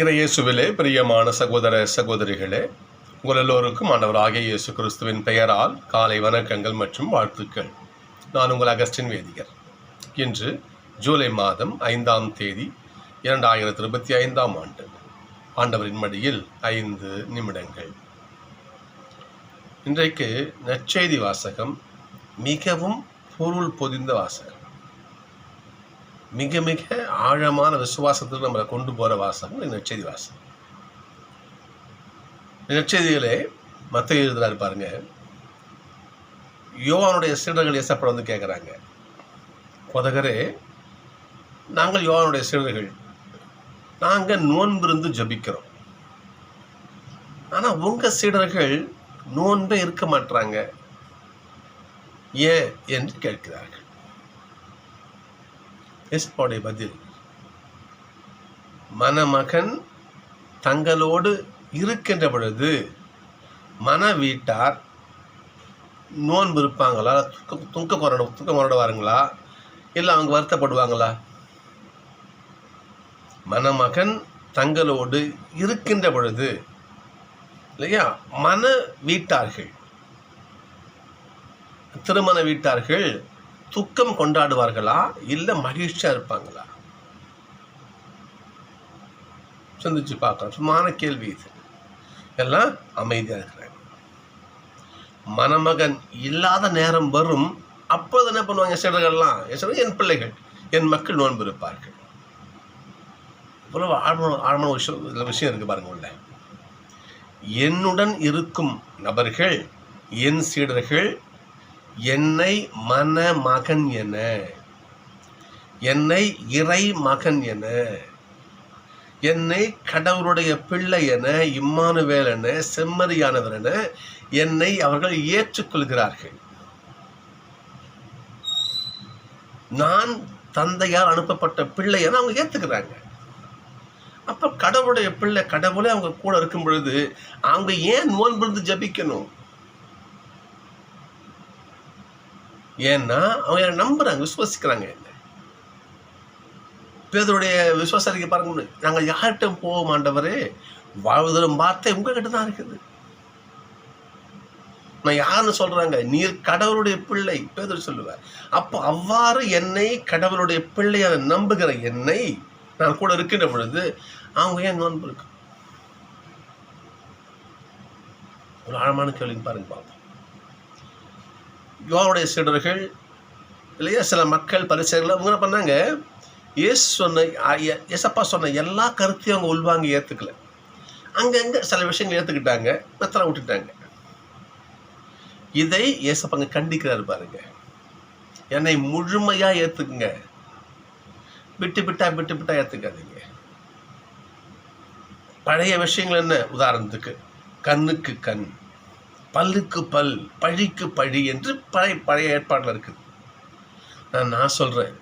இறையேசுவிலே பிரியமான சகோதர சகோதரிகளே உங்கள் எல்லோருக்கும் ஆண்டவராகிய இயேசு கிறிஸ்துவின் பெயரால் காலை வணக்கங்கள் மற்றும் வாழ்த்துக்கள். நான் உங்கள் அகஸ்டின் வேதிகர். இன்று ஜூலை மாதம் ஐந்தாம் தேதி இரண்டாயிரத்தி இருபத்தி ஐந்தாம் ஆண்டு. ஆண்டவரின் மடியில் ஐந்து நிமிடங்கள். இன்றைக்கு நற்செய்தி வாசகம் மிகவும் பொருள் பொதிந்த வாசகம். மிக மிக ஆழமான விசுவாசத்துக்கு நம்மளை கொண்டு போகிற வாசம் இந்த நற்செய்தி வாசகம். இந்த மற்ற எழுதுறாரு பாருங்க. யோவானுடைய சீடர்கள் ஏசப்பட வந்து கேட்குறாங்க கொதகரே நாங்கள் யோவானுடைய சீடர்கள். நாங்கள் நோன்பிருந்து ஜபிக்கிறோம். ஆனால் உங்கள் சீடர்கள் நோன்பே இருக்க மாட்டாங்க ஏன் என்று கேட்கிறார்கள். எஸ்பாவுடைய பதில். மணமகன் தங்களோடு இருக்கின்ற பொழுது மன வீட்டார் நோன்பு இருப்பாங்களா? துக்க துக்க கொரட துக்கம் கொரடுவாருங்களா இல்லை அவங்க வருத்தப்படுவாங்களா? மணமகன் தங்களோடு இருக்கின்ற பொழுது இல்லையா? மன வீட்டார்கள் திருமண வீட்டார்கள் துக்கம் கொண்டாடுவார்களா? இல்லை மகிழ்ச்சியாக இருப்பாங்களா? சிந்திச்சு பார்க்கலாம். சும்மான கேள்வி இது. எல்லாம் அமைதியாக இருக்கிறாங்க. மணமகன் இல்லாத நேரம் வரும். அப்போது என்ன பண்ணுவாங்க சிலர்கள்லாம் என் பிள்ளைகள் என் மக்கள் நோன்பு இருப்பார்கள். இவ்வளவு ஆழமான ஆழமான விஷயம் விஷயம் இருக்குது பாருங்க உள்ள. என்னுடன் இருக்கும் நபர்கள் என் சீடர்கள் என்னை மனமகன் என. என்னை இறை மகன் என. என்னை கடவுளுடைய பிள்ளை என இம்மானுவேல் என செம்மறியானவர் என என்னை அவர்கள் ஏற்றுக்கொள்கிறார்கள். நான் தந்தையால் அனுப்பப்பட்ட பிள்ளை என அவங்க ஏத்துக்கிறாங்க. அப்போ கடவுளுடைய பிள்ளை கடவுளே அவங்க கூட இருக்கும் பொழுது அவங்க ஏன் நோன்பிருந்து ஜபிக்கணும்? ஏன்னா அவங்க என்னை நம்புகிறாங்க விசுவசிக்கிறாங்க. என்ன பேதருடைய விசுவாசரிக்கை பாருங்க நாங்கள் யார்கிட்ட போக மாட்டவரே வாழ்வதும் வார்த்தை உங்ககிட்ட தான் இருக்குது. நான் யாருன்னு சொல்றாங்க? நீர் கடவுளுடைய பிள்ளை பேதர் சொல்லுவார். அப்போ அவ்வாறு என்னை கடவுளுடைய பிள்ளையான நம்புகிற என்னை நான் கூட இருக்கின்ற பொழுது அவங்க ஏன் நோன்பு இருக்கு ஒரு ஆழமான கேள்வி பாருங்க பார்ப்போம் யோவாவுடைய சீடர்கள்? இல்லையா? சில மக்கள் பரிசைகள் அவங்க என்ன பண்ணாங்க? இயேசு சொன்ன ஏசப்பா சொன்ன எல்லா கருத்தையும் அவங்க உள்வாங்கி ஏற்றுக்கல அங்கங்கே சில விஷயங்கள் ஏற்றுக்கிட்டாங்க மெத்தனை விட்டுட்டாங்க. இதை ஏசப்பாங்க கண்டிக்கிறாரு பாருங்க. என்னை முழுமையாக ஏற்றுக்குங்க விட்டு விட்டா விட்டு விட்டா ஏற்றுக்காதீங்க பழைய விஷயங்கள் என்ன? உதாரணத்துக்கு கண்ணுக்கு கண். பல்லுக்கு பல் பழிக்கு பழி என்று பழைய பழைய ஏற்பாட்டில் இருக்குது. நான் நான் சொல்கிறேன்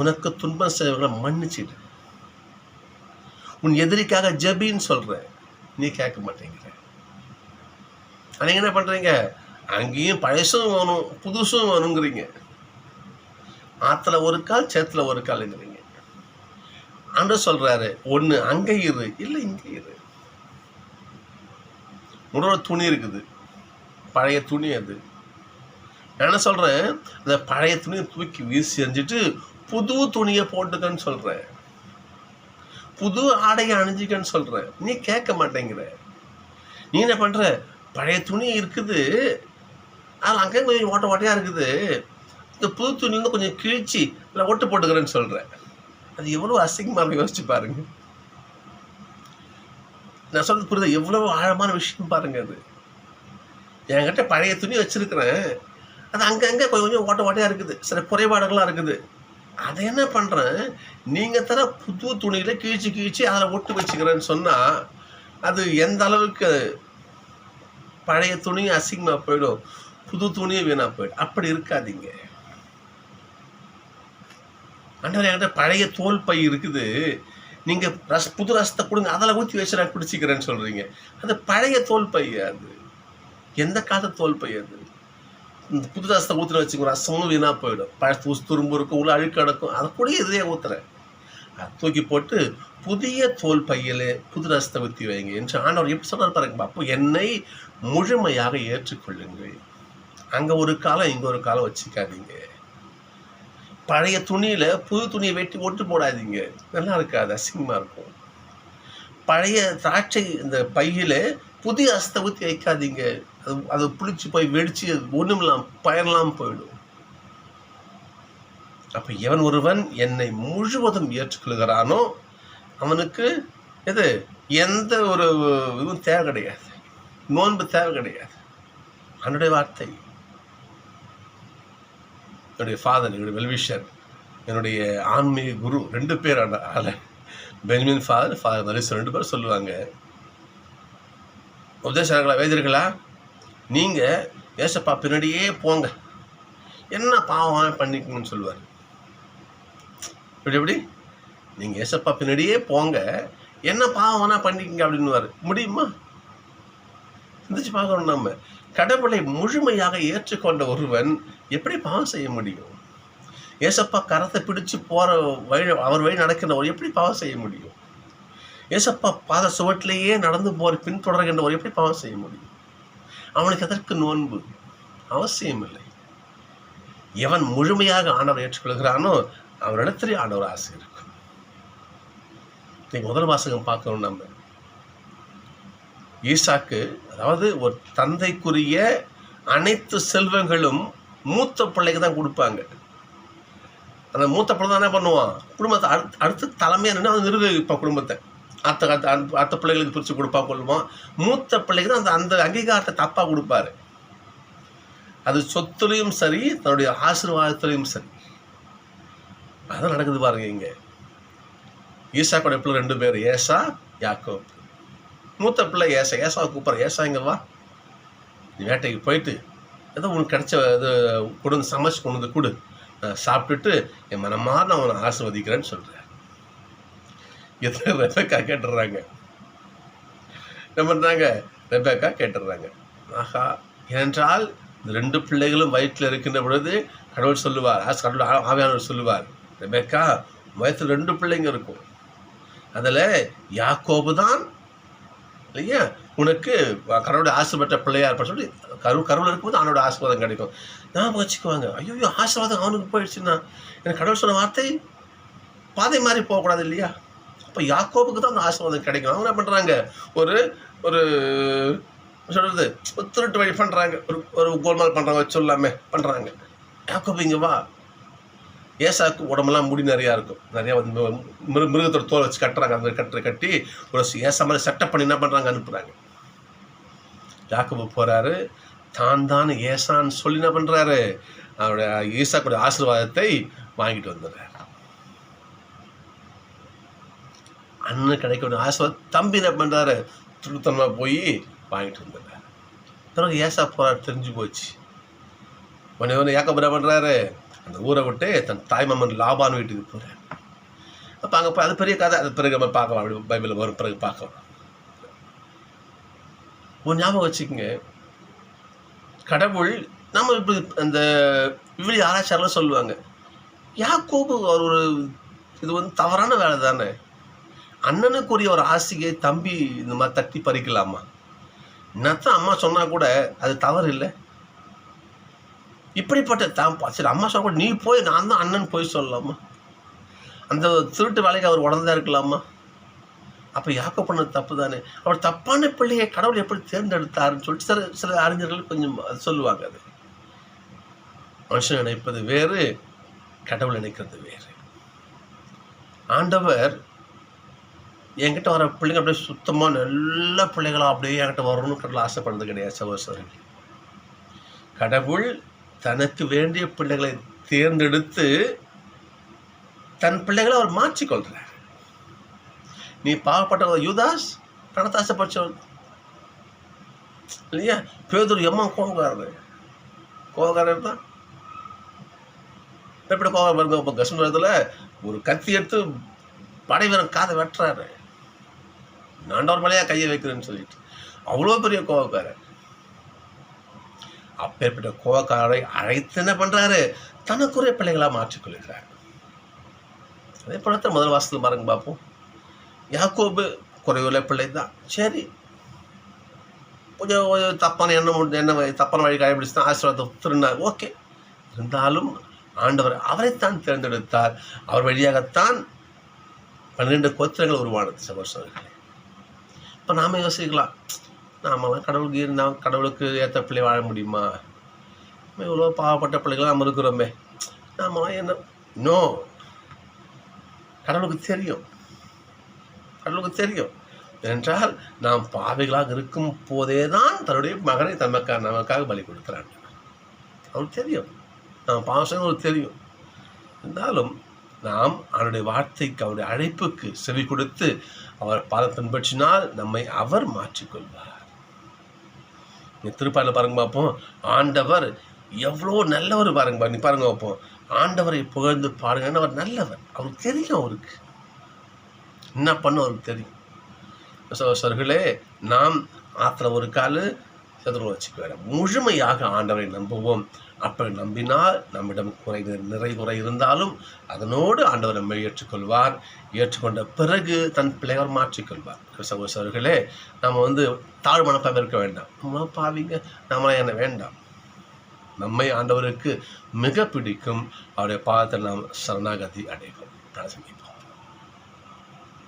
உனக்கு துன்பம் செய்வர்களை மன்னிச்சிடு. உன் எதிரிக்காக ஜபின்னு சொல்கிறேன் நீ கேட்க மாட்டேங்கிற. நீங்கள் என்ன பண்ணுறீங்க அங்கேயும் பழசும் வேணும் புதுசும் வேணுங்கிறீங்க. ஆற்றுல ஒரு கால் சேத்துல ஒரு கால்ங்கிறீங்க. அன்று சொல்கிறாரு ஒன்று அங்கே இரு இல்லை இங்கே இரு. உன்னோட துணி இருக்குது. பழைய துணி அது. நான் என்ன சொல்கிறேன் அந்த பழைய துணியை தூக்கி வீசி எறிஞ்சிட்டு புது துணியை போட்டுக்கன்னு சொல்கிறேன் புது ஆடையை அணிஞ்சிக்கன்னு சொல்கிறேன் நீ கேட்க மாட்டேங்கிற. நீ என்ன பண்ணுற பழைய துணி இருக்குது. அதில் அங்கே கொஞ்சம் ஓட்ட ஓட்டையாக இருக்குது. இந்த புது துணி கொஞ்சம் கிழிச்சு இல்லை ஒட்டு போட்டுக்கிறேன்னு சொல்கிறேன் அது எவ்வளோ அசிங்கமாக யோசிச்சு பாருங்க. நான் சொல்கிறது புரியுது? எவ்வளவு ஆழமான விஷயம் பாருங்க அது. என்கிட்ட பழைய துணி வச்சுருக்கிறேன். அது அங்கங்கே கொஞ்சம் கொஞ்சம் ஓட்ட ஓட்டையாக இருக்குது. சில குறைபாடுகள்லாம் இருக்குது. அதை என்ன பண்ணுறேன் நீங்கள் தர புது துணியில் கிழிச்சு கிழிச்சு அதில் ஒட்டு வச்சுக்கிறேன்னு சொன்னால் அது எந்த அளவுக்கு பழைய துணியும் அசிங்கமாக போயிடும்? புது துணியும் வீணாக போயிடும். அப்படி இருக்காதீங்க. அண்டவர் என்கிட்ட பழைய தோல் பை இருக்குது. நீங்கள் ரஸ் புது ரசத்தை கொடுங்க. அதில் ஊற்றி வச்சு நான் குடிச்சிக்கிறேன்னு சொல்கிறீங்க அது பழைய தோல் பை அது. எந்த காலத்து தோல் பை அது இந்த புது ரசத்தை ஊற்றுற வச்சுக்கோ ரசமும் வீணாக போயிடும். பழத்து தூசு துரும்பு இருக்கும் உள்ள அழுக்கு அடக்கும் அதை கூட இதையே ஊற்றுறேன் அதை தூக்கி போட்டு புதிய தோல் பையில் புது ரசத்தை ஊற்றி வைங்க என்று ஆண்டவர் எப்படி சொன்னார் பாருங்க அப்போ என்னை முழுமையாக ஏற்றுக்கொள்ளுங்கள். அங்கே ஒரு காலம் இங்கே ஒரு காலம் வச்சுக்காதீங்க. பழைய துணியில் புது துணியை வெட்டி ஒட்டு போடாதீங்க. நல்லா இருக்காது அசிங்கமாக இருக்கும். பழைய திராட்சை இந்த பையில் புதிய அஸ்தை ஊற்றி வைக்காதீங்க. அது அது புளிச்சு போய் வெடிச்சு ஒண்ணுமில்லாம் பயனெல்லாம் போயிடும். அப்போ எவன் ஒருவன் என்னை முழுவதும் ஏற்றுக்கொள்கிறானோ அவனுக்கு எது? எந்த ஒரு இதுவும் தேவை கிடையாது. நோன்பு தேவை கிடையாது. அவனுடைய வார்த்தை. என்னுடைய ஃபாதர் என்னுடைய வெல்விஷர் என்னுடைய ஆன்மீக குரு ரெண்டு பேர் ஆல பெஞ்சமின் ஃபாதர் ஃபாதர் நரேசன் ரெண்டு பேரும் சொல்லுவாங்க. உபதேசர்களா வேதியர்களா நீங்கள் ஏசப்பா பின்னாடியே போங்க. என்ன பாவம் பண்ணிக்கணும்னு சொல்லுவார். இப்படி எப்படி? நீங்கள் ஏசப்பா பின்னாடியே போங்க. என்ன பாவம் வேணா பண்ணிக்கங்க அப்படின்னுவார். முடியுமா? சிந்திச்சு பார்க்கணும் நம்ம. கடவுளை முழுமையாக ஏற்றுக்கொண்ட ஒருவன் எப்படி பாவம் செய்ய முடியும்? ஏசப்பா கரத்தை பிடிச்சு போற வழி அவர் வழி நடக்கின்றவர் எப்படி பாவம் செய்ய முடியும்? ஏசப்பா பாத சுவட்டிலேயே நடந்து போற பின்தொடர்கின்றவர் எப்படி பாவம் செய்ய முடியும்? அவனுக்கு எதற்கு நோன்பு? அவசியம் இல்லை எவன் முழுமையாக ஆண்டவர் ஏற்றுக்கொள்கிறானோ அவனிடத்திலே ஆண்டவர் ஆசை இருக்கும். நீ முதல் வாசகம் பார்க்கணும் நம்ம. ஈசாக்கு அதாவது ஒரு தந்தைக்குரிய அனைத்து செல்வங்களும் மூத்த பிள்ளைக்கு தான் கொடுப்பாங்க. அந்த மூத்த பிள்ளை தான் என்ன பண்ணுவான்? குடும்பத்தை அடுத்து அடுத்து தலைமையாக நின்று அவன் நிர்வகிப்பான் குடும்பத்தை. அத்தை அத்தை அத்த- அத்தை பிள்ளைகளுக்கு பிரித்து கொடுப்பா கொள்வான். மூத்த பிள்ளைக்கு தான் அந்த அந்த அங்கீகாரத்தை தப்பாக கொடுப்பாரு. அது சொத்துலையும் சரி தன்னுடைய ஆசீர்வாதத்துலேயும் சரி. அதான் நடக்குது பாருங்க ஈஷா கூட பிள்ளை ரெண்டு பேர் ஏசா யாக்கோப். மூத்த பிள்ளை ஏசா ஏசாவை கூப்பிட்ற ஏசா இங்கே வா. வேட்டைக்கு போயிட்டு ஏதோ உனக்கு கிடைச்ச இது கொண்டு சமைச்சு கொண்டு வந்து கொடு. சாப்பிட்டுட்டு என் மனமார் நான் அவனை ஆசிர்வதிக்கிறேன்னு சொல்கிறேன் எத்தனை ரெபேக்கா கேட்டுடுறாங்க. என்ன பண்ணுறாங்க ரெபேக்கா கேட்டுடுறாங்க. ஆஹா ஏனென்றால் இந்த ரெண்டு பிள்ளைகளும் வயிற்றில் இருக்கின்ற பொழுது கடவுள் சொல்லுவார் ஆஸ் கடவுள் ஆ- ஆவியானவர் சொல்லுவார் ரெபேக்கா வயிற்றில் ரெண்டு பிள்ளைங்க இருக்கும். அதில் யாக்கோபு தான் இல்லையா? உனக்கு கடவுளுடைய ஆசைப்பட்ட பிள்ளையா இருப்ப சொல்லி கரு கருவில் இருக்கும்போது அவனோட ஆசீர்வாதம் கிடைக்கும். ஞாபகம் வச்சுக்குவாங்க. ஐயோ ஆசீர்வாதம் அவனுக்கு போயிடுச்சுன்னா. எனக்கு கடவுள் சொன்ன வார்த்தை பாதை மாதிரி போகக்கூடாது இல்லையா? அப்போ யாக்கோபுக்கு தான் அந்த ஆசீர்வாதம் கிடைக்கும். அவங்க என்ன பண்ணுறாங்க ஒரு ஒரு சொல்கிறது திருட்டு வழி பண்ணுறாங்க ஒரு ஒரு கோல்மால் பண்ணுறாங்க வச்சு சொல்லாமே பண்ணுறாங்க யாக்கோபு இங்கே வா. ஏசாக்கு உடம்பெல்லாம் முடி நிறையா இருக்கும். நிறையா வந்து மிரு மிருகத்தோட தோலை வச்சு கட்டுறாங்க. அந்த கட்டுற கட்டி ஒரு ஏசா மாதிரி செட்டப் பண்ணி என்ன பண்ணுறாங்க அனுப்புகிறாங்க யாக்கப்பு போகிறாரு தான் தான் ஏசான்னு சொல்லி என்ன பண்ணுறாரு அவருடைய ஈசாக்குடைய ஆசீர்வாதத்தை வாங்கிட்டு வந்துடுறாரு. அண்ணன் கிடைக்கக்கூடிய ஆசீர்வாதம் தம்பி என்ன பண்ணுறாரு திருத்தனமாக போய் வாங்கிட்டு வந்துடுறாரு. பிறகு ஏசா போகிறாரு தெரிஞ்சு போச்சு. உடனே உடனே யாக்கோபு என்ன பண்ணுறாரு அந்த ஊரை விட்டு தன் தாய்மாமன் லாபான் வீட்டுக்கு போகிறேன் அப்போ அங்கே போய் அது பெரிய கதை. அது பிறகு நம்ம பார்க்கலாம். அப்படி பைபிளில் வரும். பிறகு பார்க்கலாம். ஒரு ஞாபகம் வச்சுக்கோங்க. கடவுள் நம்ம இப்படி அந்த விவிலி ஆராய்ச்சியாளர்லாம் சொல்லுவாங்க. யாக்கோபு அவர் ஒரு இது வந்து தவறான வேலை தானே. அண்ணனுக்குரிய ஒரு ஆசையை தம்பி இந்த மாதிரி தட்டி பறிக்கலாமா? என்னத்தான் அம்மா சொன்னா கூட அது தவறு இல்லை. இப்படிப்பட்ட தான் சரி அம்மா சொன்னா நீ போய் நான் தான் அண்ணன் போய் சொல்லலாமா? அந்த திருட்டு வேலைக்கு அவர் உடந்தா இருக்கலாமா? அப்போ யாக்கோ பண்ணது தப்பு தானே அவர் தப்பான பிள்ளையை கடவுள் எப்படி தேர்ந்தெடுத்தாருன்னு சொல்லிட்டு சில சில அறிஞர்கள் கொஞ்சம் அது சொல்லுவாங்க அது. மனுஷன் நினைப்பது வேறு கடவுள் நினைக்கிறது வேறு. ஆண்டவர் என்கிட்ட வர பிள்ளைங்க அப்படியே சுத்தமாக நல்ல பிள்ளைகளாக அப்படியே என்கிட்ட வரணும்னு கடவுள் ஆசைப்படுறது கிடையாது சகோதரர்கள். கடவுள் தனக்கு வேண்டிய பிள்ளைகளை தேர்ந்தெடுத்து தன் பிள்ளைகளை அவர் மாற்றிக்கொள்கிறார் நீ பாவப்பட்டவங்க யூதாஸ் பணத்தாசை படிச்சவன். இல்லையா? பேதூர் எம்மா கோபக்காரர்? கோபக்காரர் தான். எப்படி கோபம் பாருங்க இப்போ கஷ்மீரத்தில் ஒரு கத்தி எடுத்து படை வீரன் காதை வெட்டுறாரு. நாண்டவர் மலையா கையை வைக்கிறேன்னு சொல்லிட்டு. அவ்வளோ பெரிய கோபக்காரர். அப்பேற்பட்ட கோவக்காரரை அழைத்து என்ன பண்றாரு? தனக்குரிய பிள்ளைகளா மாற்றிக்கொள்கிறார் அதே போல தான் முதல் வாசத்தில் பாருங்க பார்ப்போம் யாக்கோபு குறைவுள்ள பிள்ளை தான் சரி. கொஞ்சம் தப்பான எண்ணம் என்ன வழி- தப்பான வழி கடைபிடிச்சு தான் ஆசீர்வாதம் திருநாள் ஓகே. இருந்தாலும் ஆண்டவர் அவரைத்தான் தேர்ந்தெடுத்தார். அவர் வழியாகத்தான் பன்னிரெண்டு கோத்திரங்கள் உருவானது சகோசரர்களே இப்போ நாம யோசிக்கலாம். நாமெல்லாம் கடவுளுக்கு இருந்தால் கடவுளுக்கு ஏற்ற பிள்ளை வாழ முடியுமா? இவ்வளோ பாவப்பட்ட பிள்ளைகளாக நம்ம இருக்கிறோமே நாமெல்லாம் என்ன நோ. கடவுளுக்கு தெரியும். கடவுளுக்கு தெரியும். என்றால் நாம் பாவைகளாக இருக்கும் போதே தான் தன்னுடைய மகனை தமக்காக நமக்காக பலி கொடுக்கிறாங்க அவருக்கு தெரியும். நாம் பாவம் அவருக்கு தெரியும். இருந்தாலும் நாம் அவனுடைய வார்த்தைக்கு அவருடைய அழைப்புக்கு செவி கொடுத்து அவர் பாதம் பின்பற்றினால் நம்மை அவர் மாற்றிக்கொள்வார். நீ திருப்பாடில் பாருங்க பார்ப்போம். ஆண்டவர் எவ்வளோ நல்லவர் பாருங்க நீ பாருங்க பார்ப்போம். ஆண்டவரை புகழ்ந்து பாருங்கன்னு அவர் நல்லவர். அவருக்கு தெரியும் அவருக்கு. என்ன பண்ண அவருக்கு தெரியும். சகோதரர்களே நாம் ஆத்திர ஒரு காலு சதுரம் வச்சுக்க வேண்டாம் முழுமையாக ஆண்டவரை நம்புவோம். அப்படி நம்பினால் நம்மிடம் குறை நிறைகுறை இருந்தாலும் அதனோடு ஆண்டவர் நம்மை ஏற்றுக்கொள்வார். ஏற்றுக்கொண்ட பிறகு தன் பிள்ளைகள் மாற்றிக்கொள்வார். சகோதரர்களே நம்ம வந்து தாழ் மனப்பாக இருக்க வேண்டாம். நம்ம பாவிங்க நம்மளாம் என்ன வேண்டாம். நம்மை ஆண்டவருக்கு மிக பிடிக்கும். அவருடைய பாதத்தை நாம் சரணாகதி அடைவோம்.